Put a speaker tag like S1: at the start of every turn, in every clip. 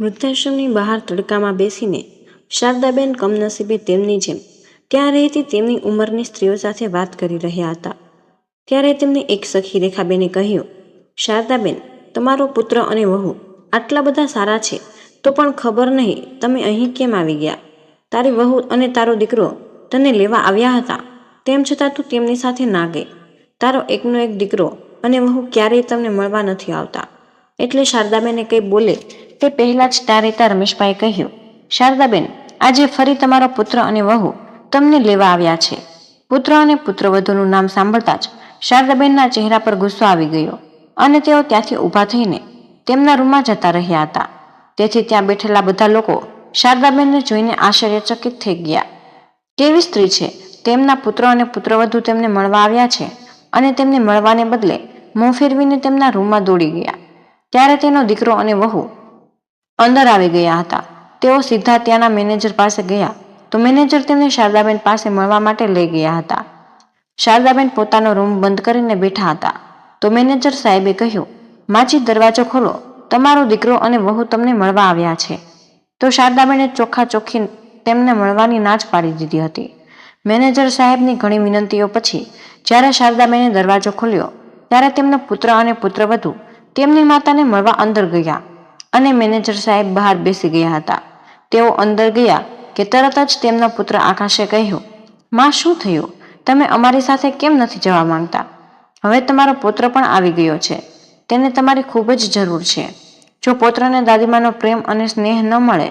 S1: વૃદ્ધાશ્રમની બહાર તડકામાં બેસીને શારદાબેન કમનસીબે તેમની જેમ ત્યાં રહેતી તેમની ઉંમરની સ્ત્રીઓ સાથે વાત કરી રહ્યા હતા. ત્યારે તેમને એક સખી રેખાબેને કહ્યું, શારદાબેન, તમારો પુત્ર અને વહુ આટલા બધા સારા છે, તો પણ ખબર નહીં તમે અહીં કેમ આવી ગયા. તારી વહુ અને તારો દીકરો તને લેવા આવ્યા હતા. તેમ છતાં તું તેમની સાથે ના ગઈ. તારો એકનો એક દીકરો અને વહુ ક્યારેય તમને મળવા નથી આવતા. એટલે શારદાબેને કંઈ બોલે તે પહેલાં જ તારેતા રહેતા રમેશભાઈએ કહ્યું, શારદાબેન, આજે ફરી તમારો પુત્ર અને વહુ તમને લેવા આવ્યા છે. પુત્ર અને પુત્રવધુનું નામ સાંભળતા જ શારદાબેનના ચહેરા પર ગુસ્સો આવી ગયો અને તેઓ ત્યાંથી ઊભા થઈને તેમના રૂમમાં જતા રહ્યા હતા. તેથી ત્યાં બેઠેલા બધા લોકો શારદાબેનને જોઈને આશ્ચર્યચકિત થઈ ગયા. કેવી સ્ત્રી છે? તેમના પુત્ર અને પુત્રવધુ તેમને મળવા આવ્યા છે? અને તેમને મળવાને બદલે મોં ફેરવીને તેમના રૂમમાં દોડી ગયા. ત્યારે તેનો દીકરો અને વહુ અંદર આવી ગયા હતા. તેઓ સીધા ત્યાંના મેનેજર પાસે ગયા. તો મેનેજર તેમને શારદાબેન પાસે મળવા માટે લઈ ગયા હતા. શારદાબેન પોતાનો રૂમ બંધ કરીને બેઠા હતા. તો મેનેજર સાહેબે કહ્યું, માજી દરવાજો ખોલો. તમારો દીકરો અને વહુ તમને મળવા આવ્યા છે. તો શારદાબેને ચોખ્ખા ચોખ્ખી તેમને મળવાની નાચ પાડી દીધી હતી. મેનેજર સાહેબની ઘણી વિનંતીઓ પછી, જ્યારે શારદાબેને દરવાજો ખોલ્યો, ત્યારે તેમનો પુત્ર અને પુત્રવધુ તેમની માતાને મળવા અંદર ગયા. અને મેનેજર સાહેબ બહાર બેસી ગયા હતા. તેઓ અંદર ગયા કે તરત જ તેમનો પુત્ર આકાશે કહ્યું, માં, શું થયું? તમે અમારી સાથે કેમ નથી જવા માંગતા? હવે તમારો પુત્ર પણ આવી ગયો છે. તેને તમારી ખૂબ જ જરૂર છે. જો પુત્રને દાદીમાનો પ્રેમ અને સ્નેહ ન મળે,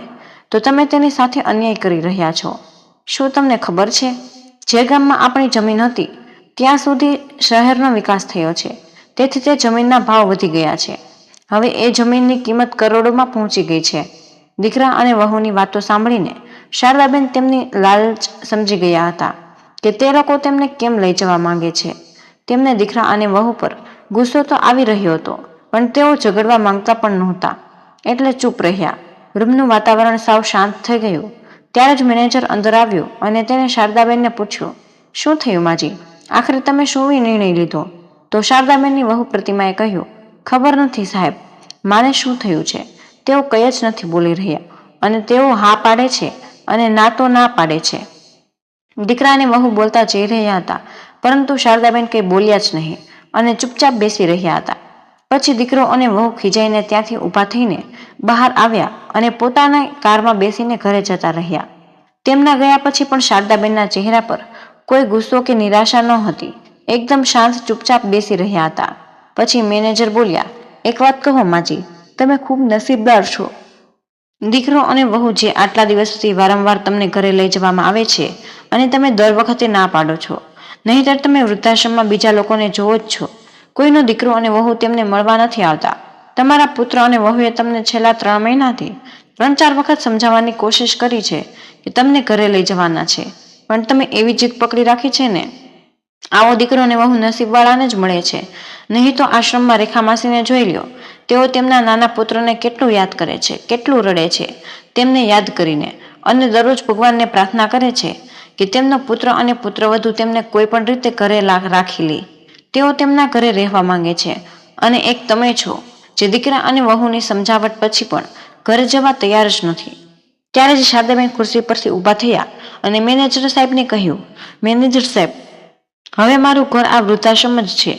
S1: તો તમે તેની સાથે અન્યાય કરી રહ્યા છો. શું તમને ખબર છે? જે ગામમાં આપણી જમીન હતી, ત્યાં સુધી શહેરનો વિકાસ થયો છે. તેથી તે જમીનના ભાવ વધી ગયા છે. હવે એ જમીનની કિંમત કરોડોમાં પહોંચી ગઈ છે. દીકરા અને વહુની વાતો સાંભળીને શારદાબેન તેમની લાલચ સમજી ગયા હતા કે તે લોકો તેમને કેમ લઈ જવા માંગે છે. તેમને દીકરા અને વહુ પર ગુસ્સો તો આવી રહ્યો હતો, પણ તેઓ ઝઘડવા માંગતા પણ નહોતા. એટલે ચૂપ રહ્યા. રૂમનું વાતાવરણ સાવ શાંત થઈ ગયું. ત્યારે જ મેનેજર અંદર આવ્યો અને તેને શારદાબેનને પૂછ્યું, શું થયું માજી? આખરે તમે શું નિર્ણય લીધો? તો શારદાબેનની વહુ પ્રતિમાએ કહ્યું ખબર નથી સાહેબ. માને શું થયું છે? તેઓ કંઈ જ નથી બોલી રહ્યા અને તેઓ હા પાડે છે અને ના તો ના પાડે છે. દીકરાને વહુ બોલતા જઈ રહ્યા હતા, પરંતુ શારદાબેન કંઈ બોલ્યા જ નહીં અને ચૂપચાપ બેસી રહ્યા હતા. પછી દીકરો અને વહુ ખીજાઈને ત્યાંથી ઊભા થઈને બહાર આવ્યા અને પોતાના કારમાં બેસીને ઘરે જતા રહ્યા. તેમના ગયા પછી પણ શારદાબેનના ચહેરા પર કોઈ ગુસ્સો કે નિરાશા ન હતી એકદમ શાંત ચૂપચાપ બેસી રહ્યા હતા. પછી મેનેજર બોલ્યા, એક વાત કહો માજી, તમે ખૂબ નસીબદાર છો. દીકરો અને વહુ જે આટલા દિવસથી વારંવાર તમને ઘરે લઈ જવામાં આવે છે અને તમે દર વખતે ના પાડો છો. નહીંતર તમે વૃદ્ધાશ્રમમાં બીજા લોકોને જોવો જ છો. કોઈનો દીકરો અને વહુ તેમને મળવા નથી આવતા. તમારા પુત્ર અને વહુએ તમને છેલ્લા ત્રણ મહિનાથી ત્રણ ચાર વખત સમજાવવાની કોશિશ કરી છે કે તમને ઘરે લઈ જવાના છે. પણ તમે એવી જીદ પકડી રાખી છે ને? આવો દીકરો અને વહુ નસીબવાળાને જ મળે છે. નહીં તો આશ્રમમાં રેખામાસીને જોઈ લ્યો. તેઓ તેમના નાના પુત્રને કેટલું યાદ કરે છે, કેટલું રડે છે, તેમને યાદ કરીને. અને દરરોજ ભગવાનને પ્રાર્થના કરે છે કે તેમનો પુત્ર અને પુત્રવધુ તેમને કોઈ પણ રીતે ઘરે રાખી લે. તેઓ તેમના ઘરે રહેવા માંગે છે. અને એક તમે છો, જે દીકરા અને વહુની સમજાવટ પછી પણ ઘરે જવા તૈયાર જ નથી. ત્યારે જ શારદાબેન ખુરશી પરથી ઊભા થયા અને મેનેજર સાહેબને કહ્યું, મેનેજર સાહેબ, હવે મારું ઘર આ વૃદ્ધાશ્રમ જ છે.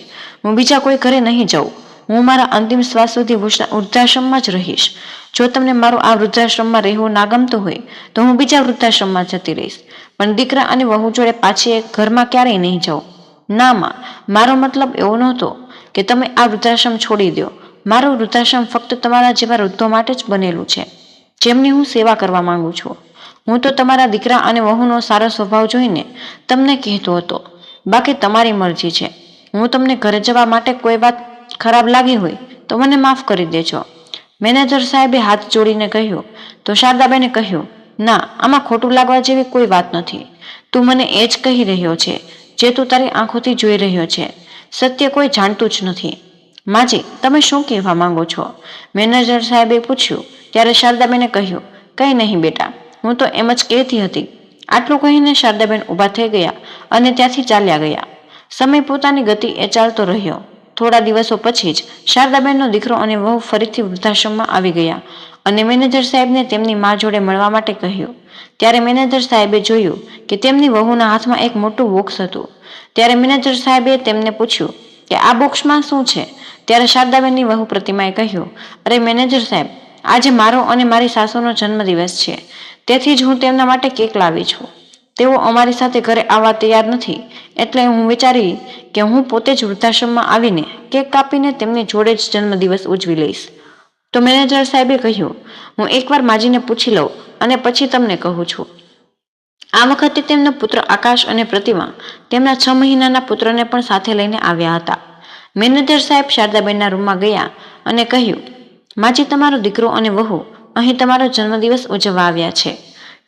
S1: હું બીજા કોઈ ઘરે નહીં જાઉં. હું મારા અંતિમ શ્વાસ સુધી વૃદ્ધાશ્રમમાં જ રહીશ. જો તમને મારું આ વૃદ્ધાશ્રમમાં રહેવું ના ગમતું હોય, તો હું બીજા વૃદ્ધાશ્રમમાં જતી રહીશ. પણ દીકરા અને વહુ જોડે પાછી ઘરમાં ક્યારેય નહીં જાઉં. ના માં, મારો મતલબ એવો નહોતો કે તમે આ વૃદ્ધાશ્રમ છોડી દો મારું વૃદ્ધાશ્રમ ફક્ત તમારા જેવા વૃદ્ધો માટે જ બનેલું છે. જેમની હું સેવા કરવા માંગુ છું. હું તો તમારા દીકરા અને વહુનો સારો સ્વભાવ જોઈને તમને કહેતો હતો. બાકી તમારી મરજી છે. હું તમને ઘરે જવા માટે કોઈ વાત ખરાબ લાગી હોય તો મને માફ કરી દેજો. મેનેજર સાહેબે હાથ જોડીને કહ્યું, તો શારદાબેને કહ્યું, ના, આમાં ખોટું લાગવા જેવી કોઈ વાત નથી. તું મને એ જ કહી રહ્યો છે, જે તું તારી આંખોથી જોઈ રહ્યો છે. સત્ય કોઈ જાણતું જ નથી. માજી, તમે શું કહેવા માંગો છો? મેનેજર સાહેબે પૂછ્યું, ત્યારે શારદાબેને કહ્યું, કંઈ નહીં બેટા, હું તો એમ જ કહેતી હતી. આટલું કહીને શારદાબેન ઊભા થઈ ગયા અને ત્યાંથી ચાલ્યા ગયા. સમય પોતાની ગતિ એ ચાલતો રહ્યો. થોડા દિવસો પછી જ શારદાબેનનો દીકરો અને વહુ ફરીથી વૃદ્ધાશ્રમમાં આવી ગયા અને મેનેજર સાહેબને તેમની મા જોડે મળવા માટે કહ્યું. ત્યારે મેનેજર સાહેબે જોયું કે તેમની વહુના હાથમાં એક મોટું બોક્સ હતું. ત્યારે મેનેજર સાહેબે તેમને પૂછ્યું કે આ બોક્સમાં શું છે? ત્યારે શારદાબેનની વહુ પ્રતિમાએ કહ્યું, અરે મેનેજર સાહેબ, આજે મારો અને મારી સાસુનો જન્મદિવસ છે. તેથી જ હું તેમના માટે કેક લાવી છું. તેઓ અમારી સાથે ઘરે આવવા તૈયાર નથી. એટલે હું વિચારી કે હું પોતે જ વૃદ્ધાશ્રમમાં આવીને કેક કાપીને તેમની જોડે જ જન્મદિવસ ઉજવી લઈશ. તો મેનેજર સાહેબે કહ્યું, હું એકવાર માજીને પૂછી લઉં અને પછી તમને કહું છું. આ વખતે તેમનો પુત્ર આકાશ અને પ્રતિમા તેમના છ મહિનાના પુત્રને પણ સાથે લઈને આવ્યા હતા. મેનેજર સાહેબ શારદાબેનના રૂમમાં ગયા અને કહ્યું, માજી તમારો દીકરો અને વહુ અહીં તમારો જન્મદિવસ ઉજવવા આવ્યા છે.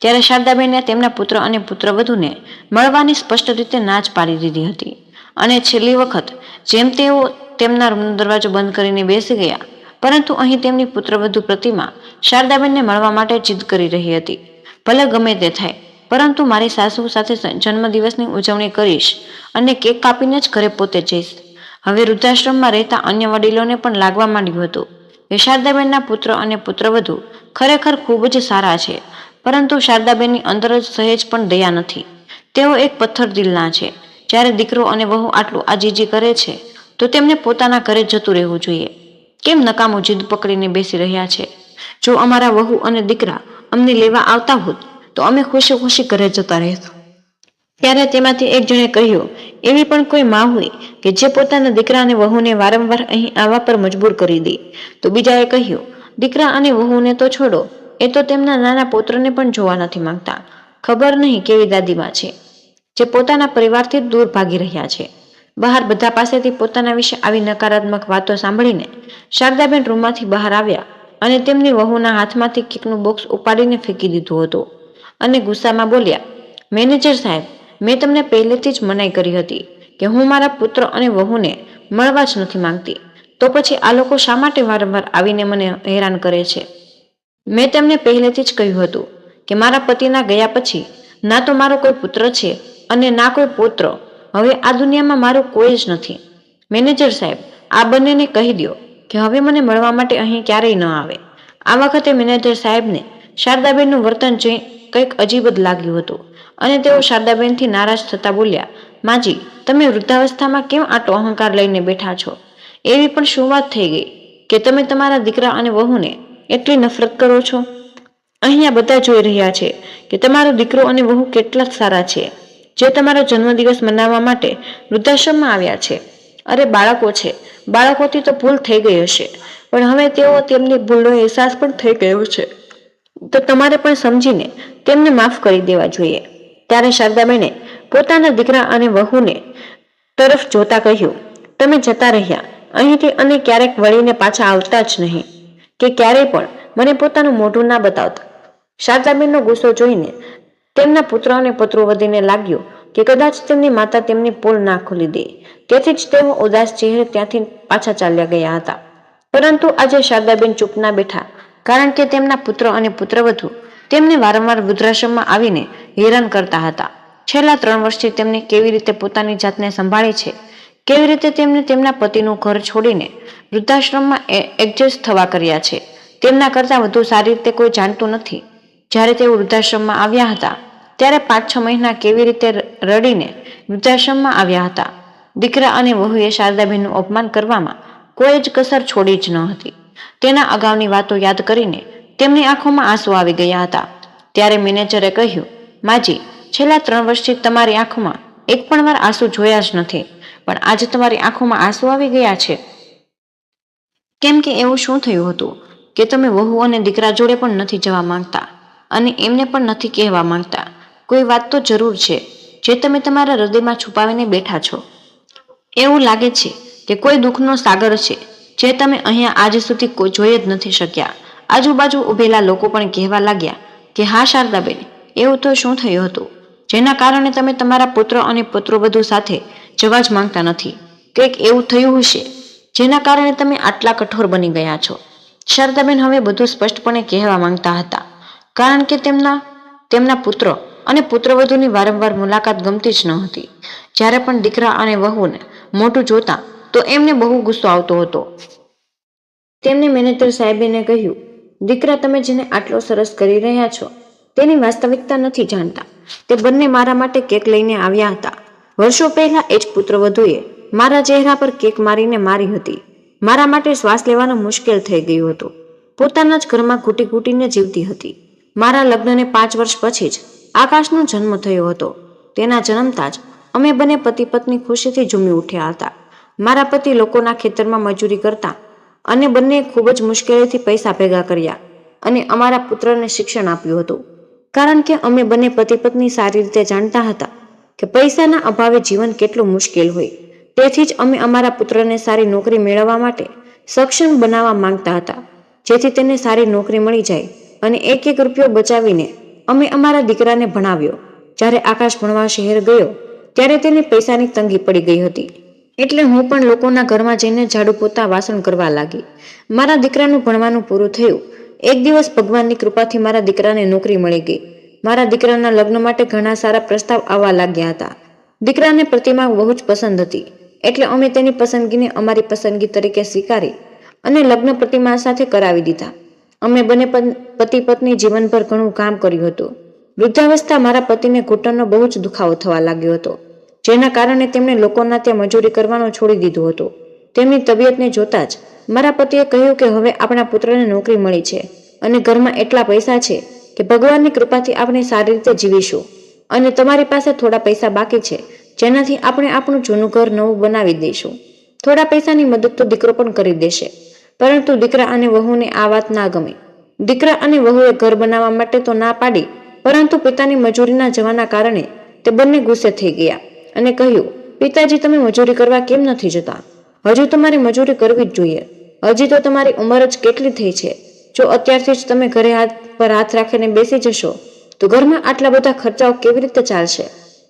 S1: ત્યારે શારદાબેને તેમના પુત્ર અને પુત્રવધૂને મળવાની સ્પષ્ટ રીતે ના જ પાડી દીધી હતી. અને છેલ્લી વખત જેમ તેઓ તેમના રૂમનો દરવાજો બંધ કરીને બેસી ગયા, પરંતુ અહીં તેમની પુત્રવધુ પ્રતિમા શારદાબેનને મળવા માટે જીદ કરી રહી હતી. ભલે ગમે તે થાય, પરંતુ મારી સાસુ સાથે જન્મદિવસની ઉજવણી કરીશ અને કેક કાપીને જ ઘરે પોતે જઈશ. હવે વૃદ્ધાશ્રમમાં રહેતા અન્ય વડીલોને પણ લાગવા માંડ્યું હતું એ શારદાબેનના પુત્ર અને પુત્રવધુ ખરેખર ખૂબ જ સારા છે પરંતુ શારદાબેનની અંદર જ સહેજ પણ દયા નથી. તેઓ એક પથ્થર દિલના છે. જ્યારે દીકરો અને વહુ આટલું આજીજી કરે છે, તો તેમને પોતાના ઘરે જતું રહેવું જોઈએ. કેમ નકામું જીદ પકડીને બેસી રહ્યા છે? જો અમારા વહુ અને દીકરા અમને લેવા આવતા હોત, તો અમે ખુશી ખુશી ઘરે જતા રહેતા. ત્યારે તેમાંથી એક જણે કહ્યું, એવી પણ કોઈ માં હોય કે જે પોતાના દીકરા અને વહુને વારંવાર અહીં આવવા પર મજબૂર કરી દે. તો બીજાએ કહ્યું, દીકરા અને વહુને તો છોડો એ તો તેમના નાના પુત્રને પણ જોવા નથી માંગતા. ખબર નહીં કેવી દાદીમાં છે, જે પોતાના પરિવારથી દૂર ભાગી રહ્યા છે. બહાર બધા પાસેથી પોતાના વિશે આવી નકારાત્મક વાતો સાંભળીને શારદાબેન રૂમમાંથી બહાર આવ્યા અને તેમની વહુના હાથમાંથી કેકનું બોક્સ ઉપાડીને ફેંકી દીધું હતું. અને ગુસ્સામાં બોલ્યા, મેનેજર સાહેબ, મેં તમને પહેલેથી જ મનાઈ કરી હતી કે હું મારા પુત્ર અને વહુને મળવા જ નથી માંગતી. તો પછી આ લોકો શા માટે વારંવાર આવીને મને હેરાન કરે છે? મેં તેમને પહેલેથી જ કહ્યું હતું કે મારા પતિના ગયા પછી ના તો મારો કોઈ પુત્ર છે અને ના કોઈ પુત્ર. હવે આ દુનિયામાં મારું કોઈ જ નથી. મેનેજર સાહેબ, આ બંનેને કહી દો કે હવે મને મળવા માટે અહીં ક્યારેય ન આવે. આ વખતે મેનેજર સાહેબને શારદાબેનનું વર્તન જોઈ કંઈક અજીબ જ લાગ્યું હતું અને તેઓ શારદાબેનથી નારાજ થતા બોલ્યા, માજી, તમે વૃદ્ધાવસ્થામાં કેમ આટલો અહંકાર લઈને બેઠા છો? એવી પણ શું વાત થઈ ગઈ કે તમે તમારા દીકરા અને વહુને એટલી નફરત કરો છો? અહીંયા બધા જોઈ રહ્યા છે કે તમારો દીકરો અને વહુ કેટલા સારા છે, જે તમારો જન્મદિવસ મનાવવા માટે વૃદ્ધાશ્રમમાં આવ્યા છે. અરે, બાળકો છે. બાળકોથી તો ભૂલ થઈ ગઈ હશે. પણ હવે તેઓ તેમની ભૂલનો અહેસાસ પણ થઈ ગયો છે. તો તમારે પણ સમજીને તેમને માફ કરી દેવા જોઈએ. ત્યારે શારદાબેને પોતાના દીકરા અને વહુને તરફ જોતા કહ્યું, તમે જતા રહ્યા. અહીંથી અને ક્યારેક વળીને પાછા આવતા જ નહીં. કે ક્યારેય પણ મને પોતાનું મોઢું ના બતાવતા. શારદાબેનનો ગુસ્સો જોઈને તેમના પુત્ર અને પુત્રવધીને લાગ્યું કે કદાચ તેમની માતા તેમની પોલ ના ખોલી દે. તેથી જ તેઓ ઉદાસ ચહેરે ત્યાંથી પાછા ચાલ્યા ગયા હતા. પરંતુ આજે શારદાબેન ચૂપ ના બેઠા, કારણ કે તેમના પુત્ર અને પુત્રવધુ તેમને વારંવાર વૃદ્ધાશ્રમમાં આવીને હેરાન કરતા હતા. છેલ્લા ત્રણ વર્ષથી તેમને કેવી રીતે પોતાની જાતને સંભાળી છે કેવી રીતે તેમને તેમના પતિનું ઘર છોડીને વૃદ્ધાશ્રમમાં એડજસ્ટ થવા કર્યા છે? તેમના કરતાં વધુ સારી રીતે કોઈ જાણતું નથી. જ્યારે તેઓ વૃદ્ધાશ્રમમાં આવ્યા હતા, ત્યારે પાંચ છ મહિના કેવી રીતે રડીને વૃદ્ધાશ્રમમાં આવ્યા હતા? દીકરા અને વહુએ શારદાબેનનું અપમાન કરવામાં કોઈ જ કસર છોડી જ ન હતી. તેના અગાઉની વાતો યાદ કરીને તેમની આંખોમાં આંસુ આવી ગયા હતા. ત્યારે મેનેજરે કહ્યું, માજી, છેલ્લા ત્રણ વર્ષથી તમારી આંખોમાં એક પણ વાર આંસુ જોયા જ નથી. પણ આજે તમારી આંખોમાં આંસુ આવી ગયા છે. કેમ કે એવું શું થયું હતું? કે તમે વહુ અને દીકરા જોડે પણ નથી જવા માંગતા અને એમને પણ નથી કહેવા માંગતા. કોઈ વાત તો જરૂર છે, જે તમે તમારા હૃદયમાં છુપાવીને બેઠા છો. એવું લાગે છે કે કોઈ દુઃખનો સાગર છે, જે તમે અહીંયા આજ સુધી કોઈ જોઈ જ નથી શક્યા. આજુબાજુ ઉભેલા લોકો પણ કહેવા લાગ્યા કે, હા, શારદાબેન, એવું તો શું થયું હતું? જેના કારણે તમે તમારા પુત્ર અને પુત્રો બધું સાથે જવા જ માંગતા નથી. કંઈક એવું થયું હશે, જેના કારણે તમે આટલા કઠોર બની ગયા છો. શારદાબેન હવે બધું સ્પષ્ટપણે કહેવા માંગતા હતા. કારણ કે તેમના તેમના પુત્ર અને પુત્રવધુની વારંવાર મુલાકાત ગમતી જ ન હતી જ્યારે પણ દીકરા અને વહુને મોટું જોતા, તો એમને બહુ ગુસ્સો આવતો હતો. તેમને મેનેજર સાહેબીને કહ્યું, દીકરા, તમે જેને આટલો સરસ કરી રહ્યા છો, તેની વાસ્તવિકતા નથી જાણતા. તે બંને મારા માટે કેક લઈને આવ્યા હતા. વર્ષો પહેલા એ જ પુત્રવધુએ મારા ચહેરા પર કેક મારીને મારી હતી. મારા માટે શ્વાસ લેવાનું મુશ્કેલ થઈ ગયું હતું. પોતાના જ ઘરમાં ઘૂંટી ઘૂંટીને જીવતી હતી. મારા લગ્નને પાંચ વર્ષ પછી જ આકાશનો જન્મ થયો હતો. તેના જન્મતા જ અમે બંને પતિ પત્ની ખુશીથી ઝૂમી ઉઠ્યા હતા. મારા પતિ લોકોના ખેતરમાં મજૂરી કરતા અને બંને ખૂબ જ મુશ્કેલીથી પૈસા ભેગા કર્યા અને અમારા પુત્રને શિક્ષણ આપ્યું હતું. કારણ કે અમે બંને પતિ પત્ની સારી રીતે જાણતા હતા કે પૈસાના અભાવે જીવન કેટલું મુશ્કેલ હોય. તેથી જ અમે અમારા પુત્રને સારી નોકરી મેળવવા માટે સક્ષમ બનાવવા માંગતા હતા. જેથી તેને સારી નોકરી મળી જાય અને એક એક રૂપિયો બચાવીને અમે અમારા દીકરાને ભણાવ્યો. જ્યારે આકાશ ભણવા શહેર ગયો, ત્યારે તેને પૈસાની તંગી પડી ગઈ હતી. એટલે હું પણ લોકોના ઘરમાં જઈને ઝાડુ પોતા વાસણ કરવા લાગી. મારા દીકરાનું ભણવાનું પૂરું થયું. એક દિવસ ભગવાનની કૃપાથી મારા દીકરાને નોકરી મળી ગઈ. મારા દીકરાના લગ્ન માટે ઘણા સારા પ્રસ્તાવ આવવા લાગ્યા હતા. દીકરાને પ્રતિમા બહુ જ પસંદ હતી. એટલે અમે તેની પસંદગીને અમારી પસંદગી તરીકે સ્વીકારી અને લગ્ન પ્રતિમા સાથે કરાવી દીધા. અમે બંને પતિ પત્ની જીવનભર ઘણું કામ કર્યું હતું. વૃદ્ધાવસ્થા મારા પતિને ઘૂંટણનો બહુ જ દુખાવો થવા લાગ્યો હતો, જેના કારણે તેમણે લોકોના ત્યાં મજૂરી કરવાનું છોડી દીધું હતું. તેમની તબિયતને જોતા જ મારા પતિએ કહ્યું કે હવે આપણા પુત્રને નોકરી મળી છે અને ઘરમાં એટલા પૈસા છે કે ભગવાનની કૃપાથી આપણે સારી રીતે જીવીશું અને તમારી પાસે થોડા પૈસા બાકી છે, જેનાથી આપણે આપણું જૂનું ઘર નવું બનાવી દઈશું. થોડા પૈસાની મદદ તો દીકરો પણ કરી દેશે, પરંતુ દીકરા અને વહુને આ વાત ના ગમે. દીકરા અને વહુએ ઘર બનાવવા માટે તો ના પાડી, પરંતુ પિતાની મજૂરીના જવાના કારણે તે બંને ગુસ્સે થઈ ગયા અને કહ્યું, પિતાજી, તમે મજૂરી કરવા કેમ નથી જતા? હજુ તમારે મજૂરી કરવી જ જોઈએ. હજી તો તમારી ઉંમર જ કેટલી થઈ છે? જો અત્યારથી જ તમે ઘરે હાથ પર હાથ રાખીને બેસી જશો, તો ઘરમાં આટલા બધા ખર્ચાઓ કેવી રીતે ચાલશે?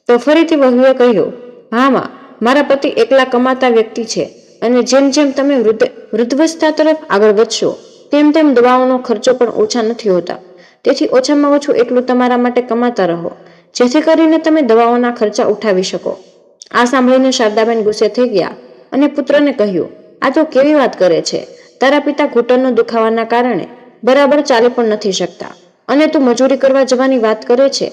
S1: તો ફરીથી વહુએ કહ્યું હા માં મારા પતિ એકલા કમાતા વ્યક્તિ છે અને જેમ જેમ તમે વૃદ્ધ, વૃદ્ધવસ્થા તરફ આગળ વધશો, તેમ તેમ દવાઓનો ખર્ચો પણ ઓછા નથી હોતા. તેથી ઓછામાં ઓછું એટલું તમારા માટે કમાતા રહો, જેથી કરીને તમે દવાઓના ખર્ચા ઉઠાવી શકો. આ સાંભળીને શારદાબેન ગુસ્સે થઈ ગયા અને પુત્રને કહ્યું, આ તો કેવી વાત કરે છે? તારા પિતા ઘૂંટણનો દુખાવાના કારણે બરાબર ચાલી પણ નથી શકતા. અને તું મજૂરી કરવા જવાની વાત કરે છે?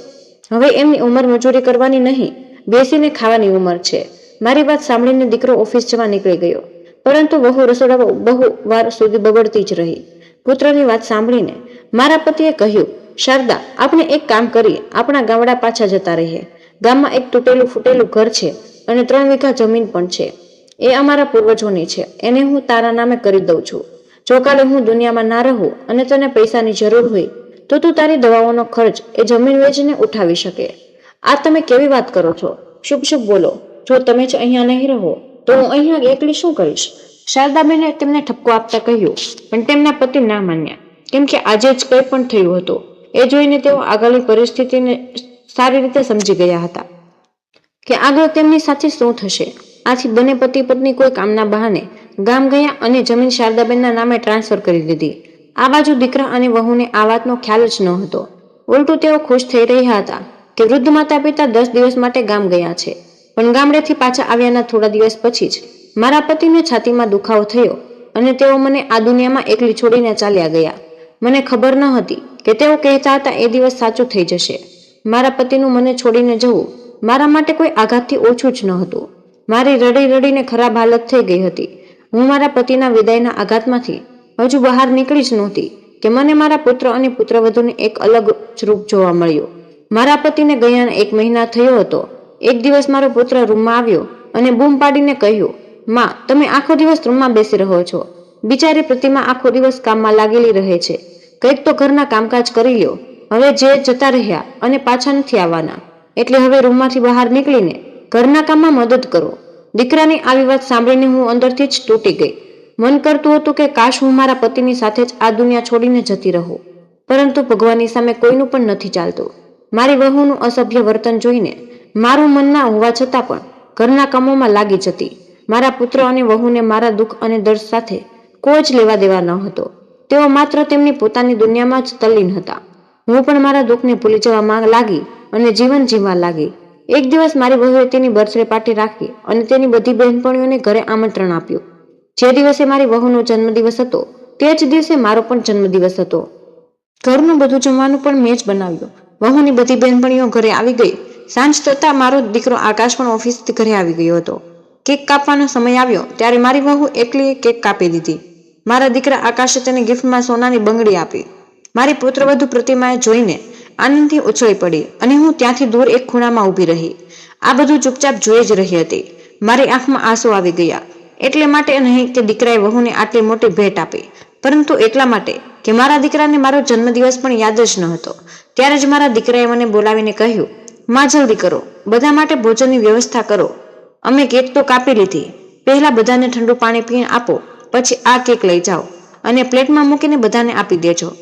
S1: હવે એમની ઉંમર મજૂરી કરવાની નહીં, બેસીને ખાવાની ઉંમર છે. મારી વાત સાંભળીને દીકરો ઓફિસ જવા નીકળી ગયો. પરંતુ વહુ રસોડા બહુ વાર સુધી બગડતી જ રહી. પુત્રની વાત સાંભળીને મારા પતિએ કહ્યું, શારદા, આપણે એક કામ કરીએ. આપણા ગામડા પાછા જતા રહીએ. ગામમાં એક તૂટેલું ફૂટેલું ઘર છે અને ત્રણ વીઘા જમીન પણ છે. એ અમારા પૂર્વજોની છે. એને હું તારા નામે કરી દઉં છું. જો કાલે હું દુનિયામાં ના રહું અને તને પૈસાની જરૂર હોય, તો તું તારી દવાઓનો ખર્ચ એ જમીન વેચીને ઉઠાવી શકે. આ તમે કેવી વાત કરો છો? શુભ શુભ બોલો. જો તમે જ અહીંયા નહીં રહો, તો હું અહીંયા એકલી શું કરીશ? શારદાબેને તેમને ઠપકો આપતા કહ્યું, પણ તેમના પતિ ના માન્યા. કેમ કે આજે જ કંઈ પણ થયું હતું. એ જોઈને તેઓ આગળની પરિસ્થિતિને સારી રીતે સમજી ગયા હતા. કે આગળ તેમની સાથે શું થશે? આથી બંને પતિ પત્ની કોઈ કામના બહાને ગામ ગયા અને જમીન શારદાબેનના નામે ટ્રાન્સફર કરી દીધી. આ બાજુ દીકરા અને વહુને આ વાતનો ખ્યાલ જ ન હતો. ઉલટું તેઓ ખુશ થઈ રહ્યા હતા કે વૃદ્ધ માતા પિતા દસ દિવસ માટે ગામ ગયા છે. પણ ગામડેથી પાછા આવ્યાના થોડા દિવસ પછી જ મારા પતિને છાતીમાં દુખાવો થયો અને તેઓ મને આ દુનિયામાં એકલી છોડીને ચાલ્યા ગયા. મને ખબર ન હતી કે તેઓ કહેતા હતા એ દિવસ સાચો થઈ જશે. મારા પતિનું મને છોડીને જવું મારા માટે કોઈ આઘાતથી ઓછું જ ન હતું. મારી રડી રડીને ખરાબ હાલત થઈ ગઈ હતી. હું મારા પતિના વિદાયના આઘાતમાંથી હજુ બહાર નીકળી જ નહોતી કે મને મારા પુત્ર અને પુત્રવધુને એક અલગ જ રૂપ જોવા મળ્યું. મારા પતિને ગયાના એક મહિના થયો હતો. એક દિવસ મારો પુત્ર રૂમમાં આવ્યો અને બૂમ પાડીને કહ્યું, માં, તમે આખો દિવસ રૂમમાં બેસી રહો છો. બિચારી પ્રતિમા આખો દિવસ કામમાં લાગેલી રહે છે. કંઈક તો ઘરના કામકાજ કરી લ્યો. હવે જે જતા રહ્યા અને પાછા નથી આવવાના. એટલે હવે રૂમમાંથી બહાર નીકળીને ઘરના કામમાં મદદ કરો. દીકરાની આવી વાત સાંભળીને હું અંદરથી જ તૂટી ગઈ. મન કરતું હતું કે કાશ હું મારા પતિની સાથે જ આ દુનિયા છોડીને જતી રહું. પરંતુ ભગવાનની સામે કોઈનું પણ નથી ચાલતું. મારી વહુનું અસભ્ય વર્તન જોઈને મારું મન ના હોવા છતાં પણ ઘરના કામોમાં લાગી જતી. મારા પુત્ર અને વહુને મારા દુઃખ અને દર્દ સાથે કોઈ જ લેવા દેવા ન હતો. તેઓ માત્ર તેમની પોતાની દુનિયામાં જ તલ્લીન હતા. હું પણ મારા દુઃખને ભૂલી જવા માંગ લાગી અને જીવન જીવવા લાગી. એક દિવસ મારી વહુએ તેની બર્થડે પાર્ટી રાખી અને તેની બધી બહેનપણીઓને ઘરે આમંત્રણ આપ્યું. જે દિવસે મારી વહુનો જન્મદિવસ હતો, તે જ દિવસે મારો પણ જન્મદિવસ હતો. ઘરનું બધું જમવાનું પણ મેં જ બનાવ્યું. વહુની બધી બહેનપણીઓ ઘરે આવી ગઈ. સાંજ થતાં મારો દીકરો આકાશ પણ ઓફિસથી ઘરે આવી ગયો હતો. કેક કાપવાનો સમય આવ્યો, ત્યારે મારી વહુ એકલીએ કેક કાપી દીધી. મારા દીકરા આકાશે તેને ગિફ્ટમાં સોનાની બંગડી આપી. મારી પુત્રવધુ પ્રતિમાએ જોઈને આનંદથી ઉછળી પડી અને હું ત્યાંથી દૂર એક ખૂણામાં ઊભી રહી. આ બધું ચૂપચાપ જોઈ જ રહી હતી. મારી આંખમાં આંસુ આવી ગયા. એટલે માટે નહીં કે દીકરાએ વહુને આટલી મોટી ભેટ આપી. પરંતુ એટલા માટે કે મારા દીકરાને મારો જન્મદિવસ પણ યાદ જ ન હતો ત્યારે જ મારા દીકરાએ મને બોલાવીને કહ્યું, માં, જલ્દી કરો. બધા માટે ભોજનની વ્યવસ્થા કરો. અમે કેક તો કાપી લીધી. પહેલા બધાને ઠંડુ પાણી પીને આપો. પછી આ કેક લઈ જાઓ. અને પ્લેટમાં મૂકીને બધાને આપી દેજો.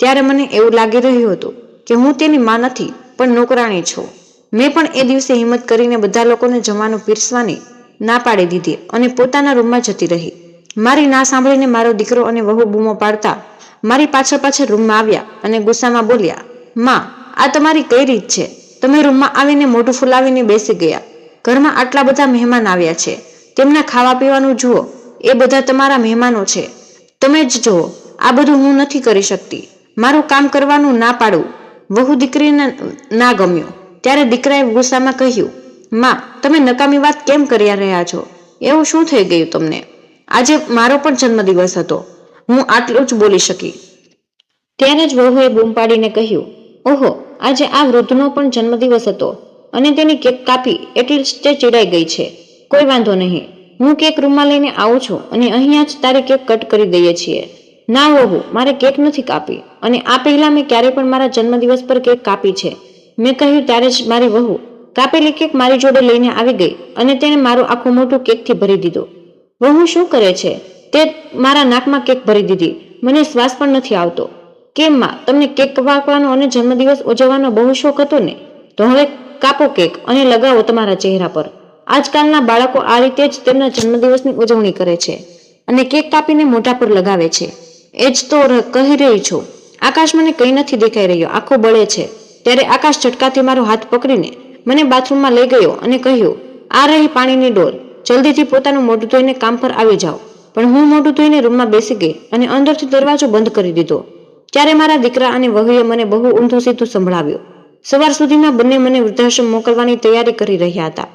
S1: ત્યારે મને એવું લાગી રહ્યું હતું કે હું તેની માં નથી, પણ નોકરાણી છું. મેં પણ એ દિવસે હિંમત કરીને બધા લોકોને જમવાનું પીરસવાની ના પાડી દીધી અને પોતાના રૂમમાં જતી રહી. મારી ના સાંભળીને મારો દીકરો અને વહુ બૂમો પાડતા મારી પાછળ પાછળ રૂમમાં આવ્યા અને ગુસ્સામાં બોલ્યા, માં, આ તમારી કઈ રીત છે? તમે રૂમમાં આવીને મોઢું ફૂલાવીને બેસી ગયા. ઘરમાં આટલા બધા મહેમાન આવ્યા છે. તેમના ખાવા પીવાનું જુઓ, એ બધા તમારા મહેમાનો છે. તમે જ જુઓ, આ બધું હું નથી કરી શકતી. મારું કામ કરવાનું ના પાડવું વહુ દીકરીને ના ગમ્યું. ત્યારે દીકરાએ ગુસ્સામાં કહ્યું, માં, તમે નકામી વાત કેમ કર્યા રહ્યા છો? એવું શું થઈ ગયું તમને? આજે મારો પણ જન્મદિવસ હતો. હું આટલું જ બોલી શકી. ત્યારે જ વહુએ બૂમ પાડીને કહ્યું, ઓહો, આજે આ વૃદ્ધનો પણ જન્મદિવસ હતો અને તેની કેક કાપી એટલી જ તે ચીડાઈ ગઈ છે. કોઈ વાંધો નહીં. હું કેક રૂમમાં લઈને આવું છું અને અહીંયા જ તારી કેક કટ કરી દઈએ છીએ. ના વહુ મારે કેક નથી કાપી. અને આ પહેલાં મેં ક્યારેય પણ મારા જન્મદિવસ પર કેક કાપી છે. મેં કહ્યું ત્યારે જ મારી વહુ, કાપેલી કેક મારી જોડે લઈને આવી ગઈ અને તેણે મારું આખું મોટું કેકથી ભરી દીધું. વહુ શું કરે છે? તે મારા નાકમાં કેક ભરી દીધી. મને શ્વાસ પણ નથી આવતો. કેમ માં? તમને કેક કાપવાનો અને જન્મદિવસ ઉજવવાનો બહુ શોખ હતો ને? તો હવે કાપો કેક અને લગાવો તમારા ચહેરા પર. આજકાલના બાળકો આ રીતે જ તેમના જન્મદિવસની ઉજવણી કરે છે અને કેક કાપીને મોઢા પર લગાવે છે. એ જ તો કહી રહી છું. આકાશ મને કંઈ નથી દેખાઈ રહ્યો. આખો બળે છે. ત્યારે આકાશ ઝટકાથી મારો હાથ પકડીને મને બાથરૂમમાં લઈ ગયો અને કહ્યું, આ રહી પાણીની ડોલ. જલ્દીથી પોતાનું મોઢું ધોઈને કામ પર આવી જાઓ. પણ હું મોઢું ધોઈને રૂમમાં બેસી ગઈ અને અંદરથી દરવાજો બંધ કરી દીધો. ત્યારે મારા દીકરા અને વહુએ મને બહુ ઊંધું સીધું સંભળાવ્યું. સવાર સુધીમાં બંને મને વૃદ્ધાશ્રમ મોકલવાની તૈયારી કરી રહ્યા હતા.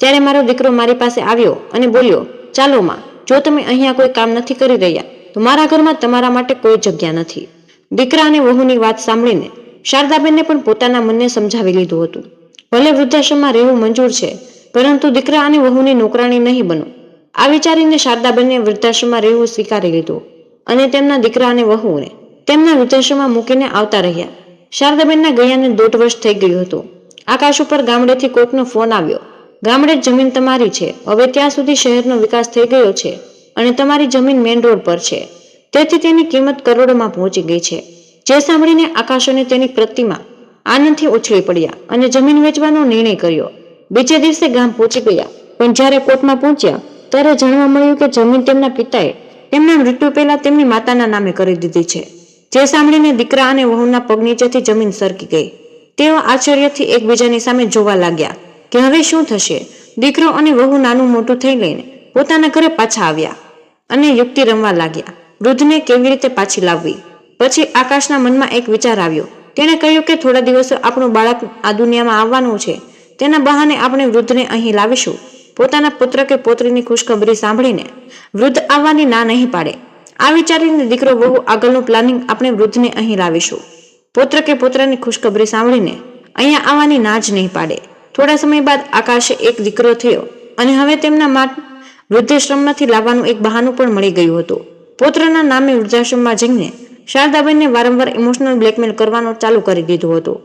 S1: ત્યારે મારો દીકરો મારી પાસે આવ્યો અને બોલ્યો, ચાલો માં, જો તમે અહીંયા કોઈ કામ નથી કરી રહ્યા તો મારા ઘરમાં તમારા માટે કોઈ જગ્યા નથી. દીકરા અને વહુની વાત સાંભળીને શારદાબેનને પણ પોતાના મનને સમજાવી લીધું હતું. ભલે વૃદ્ધાશ્રમમાં રહેવું મંજૂર છે, પરંતુ દીકરા અને વહુની નોકરાણી નહીં બનો. આ વિચારીને શારદાબેનને વૃદ્ધાશ્રમમાં રહેવું સ્વીકારી લીધું અને તેમના દીકરા અને વહુને તેમના વૃદ્ધાશ્રમમાં મૂકીને આવતા રહ્યા. શારદાબેનના ગયાને દોઢ વર્ષ થઈ ગયું હતું. આકાશ ઉપર ગામડેથી કોકનો ફોન આવ્યો. ગામડે જમીન તમારી છે. હવે ત્યાં સુધી શહેરનો વિકાસ થઈ ગયો છે. અને તમારી જમીન મેઇન રોડ પર છે. તેથી તેની કિંમત કરોડોમાં પહોંચી ગઈ છે. જે સાંભળીને આકાશ અને તેની પ્રતિમા આનંદથી ઉછળી પડ્યા અને જમીન વેચવાનો નિર્ણય કર્યો. બીજે દિવસે ગામ પહોંચી ગયા. પણ જ્યારે કોર્ટમાં પહોંચ્યા, ત્યારે જાણવા મળ્યું કે જમીન તેમના પિતાએ તેમના મૃત્યુ પહેલા તેમની માતાના નામે કરી દીધી છે. જે સાંભળીને દીકરા અને વહુના પગ નીચેથી જમીન સરકી ગઈ. તેઓ આશ્ચર્યથી એકબીજાની સામે જોવા લાગ્યા કે હવે શું થશે? દીકરો અને વહુ નાનું મોટું થઈ લઈને પોતાના ઘરે પાછા આવ્યા અને યુક્તિ રમવા લાગ્યા. વૃદ્ધને કેવી રીતે પાછી લાવવી? પછી આકાશના મનમાં એક વિચાર આવ્યો. તેણે કહ્યું કે થોડા દિવસો આપણું બાળક આ દુનિયામાં આવવાનું છે. તેના બહાને આપણે વૃદ્ધને અહીં લાવીશું. પોતાના પુત્ર કે પોત્રીની ખુશખબરી સાંભળીને વૃદ્ધ આવવાની ના નહીં પાડે. આ વિચારીને દીકરો વહુ આગળનું પ્લાનિંગ આપણે વૃદ્ધને અહીં લાવીશું. પુત્ર કે પુત્રની ખુશખબરી સાંભળીને અહીંયા આવવાની ના જ નહીં પાડે. થોડા સમય બાદ આકાશે એક દીકરો થયો અને હવે તેમના માટ વૃદ્ધાશ્રમમાંથી લાવવાનું એક બહાનું પણ મળી ગયું હતું. પુત્રના નામે વૃદ્ધાશ્રમમાં જઈને શારદાબેનને વારંવાર ઇમોશનલ બ્લેકમેલ કરવાનું ચાલુ કરી દીધું હતું.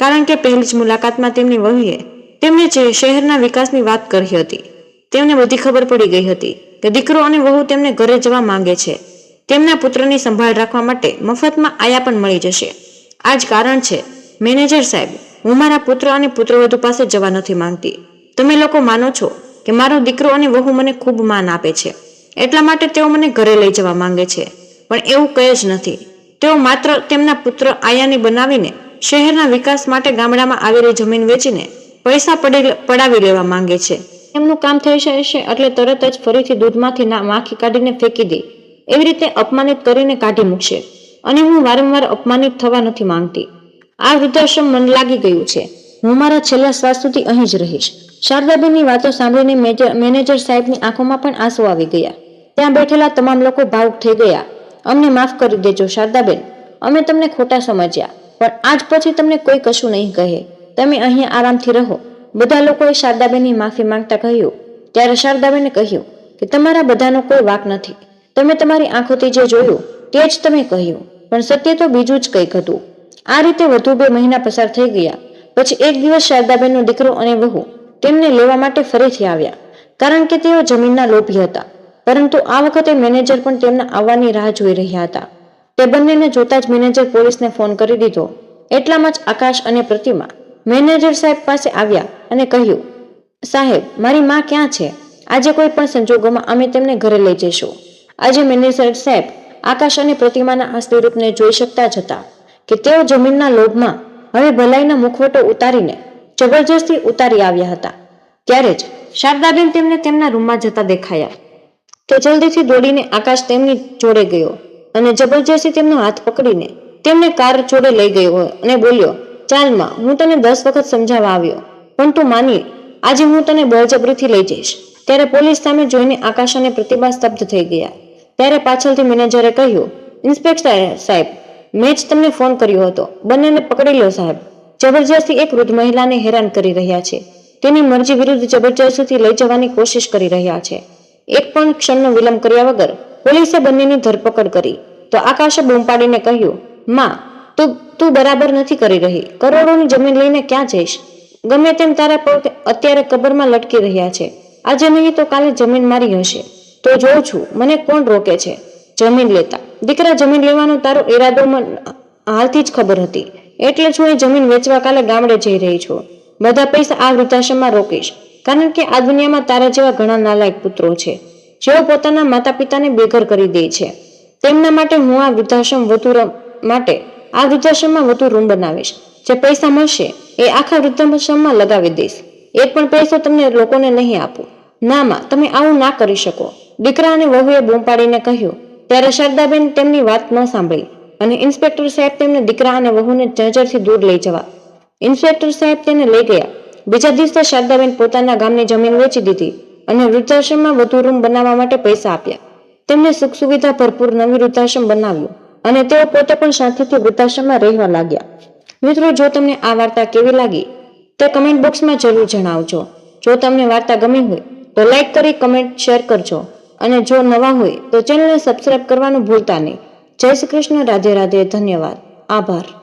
S1: કારણ કે પહેલી જ મુલાકાતમાં તેમની વહુએ તેમણે જે શહેરના વિકાસની વાત કરી હતી, તેમને બધી ખબર પડી ગઈ હતી કે દીકરો અને વહુ તેમને ઘરે જવા માંગે છે. તેમના પુત્રની સંભાળ રાખવા માટે મફતમાં આયા પણ મળી જશે. આ જ કારણ છે, મેનેજર સાહેબ, હું મારા પુત્ર અને પુત્રવધુ પાસે જવા નથી માંગતી. તમે લોકો માનો છો કે મારો દીકરો અને વહુ મને ખૂબ માન આપે છે. એટલા માટે તેઓ મને ઘરે લઈ જવા માંગે છે. પણ એવું કંઈ જ નથી. તેઓ માત્ર તેમના પુત્ર આયાને બનાવીને શહેરના વિકાસ માટે ગામડામાં આવેલી જમીન વેચીને પૈસા પડી પડાવી લેવા માંગે છે. એમનું કામ થઈ જશે એટલે તરત જ ફરીથી દૂધમાંથી ના માખી કાઢીને ફેંકી દે. એવી રીતે અપમાનિત કરીને કાઢી મૂકશે. અને હું વારંવાર અપમાનિત થવા નથી માંગતી. આ વૃદ્ધાશ્રમ મન લાગી ગયું છે. હું મારા છેલ્લા શ્વાસ સુધી અહીં જ રહીશ. શારદાબેનની વાતો સાંભળીને મેનેજર સાહેબની આંખોમાં પણ આંસુ આવી ગયા. ત્યાં બેઠેલા તમામ લોકો ભાવુક થઈ ગયા. અમને માફ કરી દેજો શારદાબેન. અમે તમને ખોટા સમજ્યા. પણ આજ પછી તમને કોઈ કશું નહીં કહે. તમે અહીંયા આરામથી રહો. બધા લોકોએ શારદાબેનની માફી માંગતા કહ્યું. ત્યારે શારદાબેને કહ્યું કે તમારા બધાનો કોઈ વાક નથી. તમે તમારી આંખોથી જે જોયું તે જ તમે કહ્યું. પણ સત્ય તો બીજું જ કંઈક હતું. આ રીતે વધુ બે મહિના પસાર થઈ ગયા. પછી એક દિવસ શારદાબેનનો દીકરો અને વહુ તેમને લેવા માટે ફરીથી આવ્યા, કારણ કે તેઓ જમીનના લોભી હતા. પરંતુ આ વખતે મેનેજર પણ તેમના આવવાની રાહ જોઈ રહ્યા હતા. તે બંનેને જોતા જ મેનેજર પોલીસને ફોન કરી દીધો. એટલામાં જ આકાશ અને પ્રતિમા મેનેજર સાહેબ પાસે આવ્યા અને કહ્યું, સાહેબ, મારી માં ક્યાં છે? આજે કોઈ પણ સંજોગોમાં અમે તેમને ઘરે લઈ જઈશું. આજે મેનેજર સાહેબ આકાશ અને પ્રતિમાના આ રૂપને જોઈ શકતા જ હતા કે તેઓ જમીનના લોભમાં હવે ભલાઈના મુખવટો ઉતારીને જબરજસ્તી ઉતારી આવ્યા હતા. ત્યારે જ શારદાબેન તેમને તેમના રૂમમાં જતા દેખાયા તે જલ્દીથી દોડીને આકાશ તેમની જોડે ગયો અને જબરજસ્તી તેમનો હાથ પકડીને તેમને કાર જોડે લઈ ગયો અને બોલ્યો ચાલમાં હું તને દસ વખત સમજાવવા આવ્યો, પણ તું માની આજે હું તને બળજબરીથી લઈ જઈશ. ત્યારે પોલીસ સામે જોઈને આકાશ અને પ્રતિભા સ્તબ્ધ થઈ ગયા. ત્યારે પાછળથી મેનેજરે કહ્યું, ઇન્સ્પેક્ટર સાહેબ, મેં જ તમને ફોન કર્યો હતો. બંનેને પકડી લો સાહેબ. જબરજસ્તી એક વૃદ્ધ મહિલાને હેરાન કરી રહ્યા છે. તેની મરજી વિરુદ્ધ જબરજસ્તીથી લઈ જવાની કોશિશ કરી રહ્યા છે. એક પણ ક્ષણનો વિલંબ કર્યા વગર પોલીસે બંનેની ધરપકડ કરી. તો આકાશે બૂમ પાડીને કહ્યું, માં, તું તું બરાબર નથી કરી રહી. કરોડોની જમીન લઈને ક્યાં જઈશ? ગમે તેમ તારા પગ અત્યારે કબરમાં લટકી રહ્યા છે. આજે નહીં તો કાલે જમીન મારી હશે. તો જોઉં છું, મને કોણ રોકે છે? જમીન લેતા. દીકરા જમીન લેવાનો તારો ઈરાદો હાલથી જ ખબર હતી. એટલે જ હું એ જમીન વેચવા કાલે ગામડે જઈ રહી છું. બધા પૈસા આ વૃદ્ધાશ્રમમાં રોકીશ. કારણ કે આ દુનિયામાં તારા જેવા ઘણા નાલાયક પુત્રો છે, જેઓ પોતાના માતા પિતાને બેઘર કરી દે છે. તેમના માટે હું આ વૃદ્ધાશ્રમ વધુ માટે આ વૃદ્ધાશ્રમમાં વધુ રૂમ બનાવીશ. જે પૈસા મળશે, એ આખા વૃદ્ધાશ્રમમાં લગાવી દઈશ. એક પણ પૈસો તમને લોકોને નહીં આપું. ના માં, તમે આવું ના કરી શકો. દીકરા અને વહુએ બૂમ પાડીને કહ્યું, ત્યારે શારદાબેન તેમની વાત ન સાંભળી. અને ઇન્સ્પેક્ટર સાહેબ તેમને દીકરા અને વહુને નજરથી દૂર લઈ જવા. ઇન્સ્પેક્ટર સાહેબ તેને લઈ ગયા. બીજા દિવસે શારદાબેન પોતાના ગામની જમીન વેચી દીધી અને વૃદ્ધાશ્રમમાં વધુ રૂમ બનાવવા માટે પૈસા આપ્યા. તેમને સુખ સુવિધા ભરપૂર નવી વૃદ્ધાશ્રમ બનાવ્યું અને તેઓ પોતે પણ શાંતિથી વૃદ્ધાશ્રમમાં રહેવા લાગ્યા. મિત્રો, જો તમને આ વાર્તા કેવી લાગી, તે કમેન્ટ બોક્સમાં જરૂર જણાવજો. જો તમને વાર્તા ગમી હોય, તો લાઈક કરી, કમેન્ટ, શેર કરજો. અને જો નવા હોય, તો ચેનલને સબસ્ક્રાઇબ કરવાનું ભૂલતા નહીં. જય શ્રી કૃષ્ણ રાધે રાધે ધન્યવાદ. આભાર.